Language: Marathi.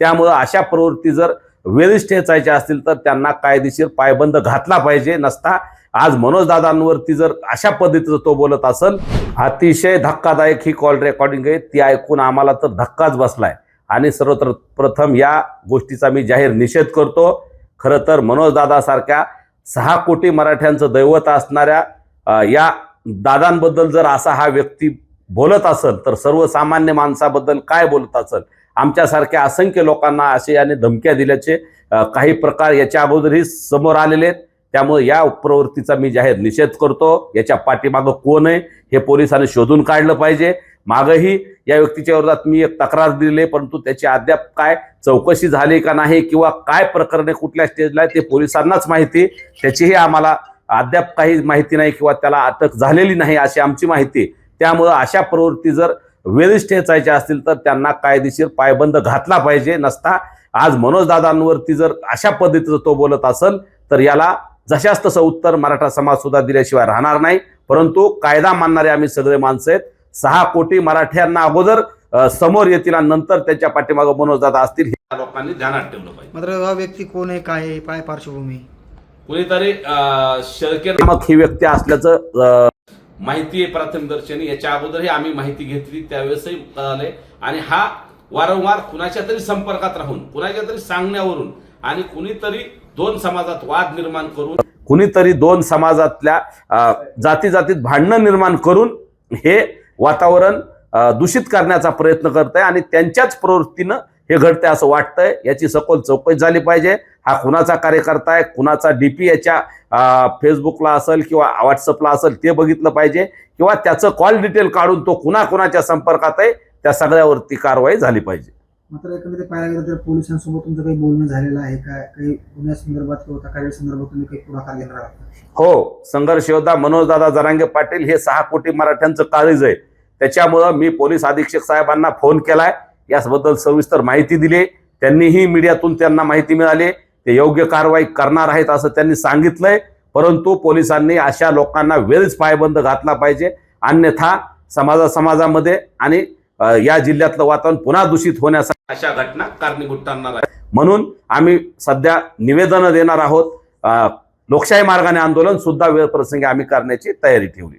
त्यामुळं अशा प्रवृत्ती जर वेळीच ठेचायच्या असतील तर त्यांना कायदेशीर पायबंद घातला पाहिजे. नसता आज मनोजदादांवरती जर अशा पद्धतीचं तो बोलत असेल अतिशय धक्कादायक ही कॉल रेकॉर्डिंग आहे. ती ऐकून आम्हाला तर धक्काच बसलाय. आणि सर्वत्र प्रथम या गोष्टीचा मी जाहीर निषेध करतो. खरं तर मनोजदादासारख्या सहा कोटी मराठ्यांचं दैवत असणाऱ्या या दादांबद्दल जर असा हा व्यक्ती बोलत असेल तर सर्वसामान्य माणसाबद्दल काय बोलत असेल? आमच्यासारख्या असंख्य लोकांना असे याने धमक्या दिल्याचे काही प्रकार याच्या अगोदरही समोर आलेले आहेत. त्यामुळे या प्रवृत्तीचा मी जाहीर निषेध करतो. याच्या पाठीमागं कोण आहे हे पोलिसांनी शोधून काढलं पाहिजे. मागही या व्यक्तीच्या विरोधात मी एक तक्रार दिली आहे, परंतु त्याची अद्याप काय चौकशी झाली का नाही किंवा काय प्रकरणे कुठल्या स्टेजला आहे ते पोलिसांनाच माहिती त्याचीही आम्हाला अद्याप काही माहिती नाही किंवा त्याला अटक झालेली नाही अशी आमची माहिती त्यामुळं अशा प्रवृत्ती जर वेळीच ठेचायच्या असतील तर त्यांना कायदेशीर पायबंद घातला पाहिजे. नसता आज मनोजदादांवरती जर अशा पद्धतीचं तो बोलत असेल तर याला जशास तसं उत्तर मराठा समाज सुद्धा दिल्याशिवाय राहणार नाही. परंतु कायदा मानणारे आम्ही सगळे माणसं आहेत. सहा कोटी मराठ्यांना अगोदर अ, समोर येतील आणि नंतर त्याच्या पाठीमागं मनोजदादा असतील हे लोकांनी ध्यानात ठेवलं पाहिजे. मात्र हा व्यक्ती कोण आहे काय आहे काय पार्श्वभूमी? कुणीतरी शरके नामक ही व्यक्ती असल्याचं अ, माहिती आहे प्रथमदर्शनी याच्या अगोदरही आम्ही माहिती घेतली त्यावेळेसही कळाले. आणि हा वारंवार कुणाच्या तरी संपर्कात राहून कुणाच्या तरी सांगण्यावरून आणि कुणीतरी दोन समाजात वाद निर्माण करून कुणीतरी दोन समाजातल्या जाती जातीत भांडणं निर्माण करून हे वातावरण दूषित करण्याचा प्रयत्न करत आहे आणि त्यांच्याच प्रवृत्तीनं हे घडतंय असं वाटतंय. याची सखोल चौकशी झाली पाहिजे. हा कुणाचा कार्यकर्ता आहे कुणाचा डीपी याच्या अ, फेसबुकला असेल किंवा व्हॉट्सअपला असेल ते बघितलं पाहिजे किंवा त्याचं कॉल डिटेल काढून तो कुणा कुणाच्या संपर्कात आहे त्या सगळ्यावरती कारवाई झाली पाहिजे. मात्र एकंदरीत पाहायला गेलं तर पोलिसांसोबत तुमचं काही बोलणं झालेलं आहे का? काही गुन्ह्यासंदर्भात किंवा तक्रारी संदर्भात तुम्ही काही पुढाकार घेणार आहात हो संघर्ष योद्धा मनोजदादा जरांगे पाटील हे सहा कोटी मराठ्यांचं काळीज आहे. त्याच्यामुळं मी पोलीस अधीक्षक साहेबांना फोन केलाय. याबद्दल सविस्तर माहिती दिली त्यांनीही मीडियातून त्यांना माहिती मिळाली ते योग्य कारवाई करणार आहेत असं त्यांनी सांगितलंय. परंतु पोलिसांनी अशा लोकांना वेळच पायबंद घातला पाहिजे. अन्यथा समाजा समाजामध्ये आणि या जिल्ह्यातलं वातावरण पुन्हा दूषित होण्यासाठी अशा घटना कारणीभूत ठरणार आहे म्हणून आम्ही सध्या निवेदन देणार आहोत. लोकशाही मार्गाने आंदोलन सुद्धा वेळ प्रसंगी आम्ही करण्याची तयारी ठेवली.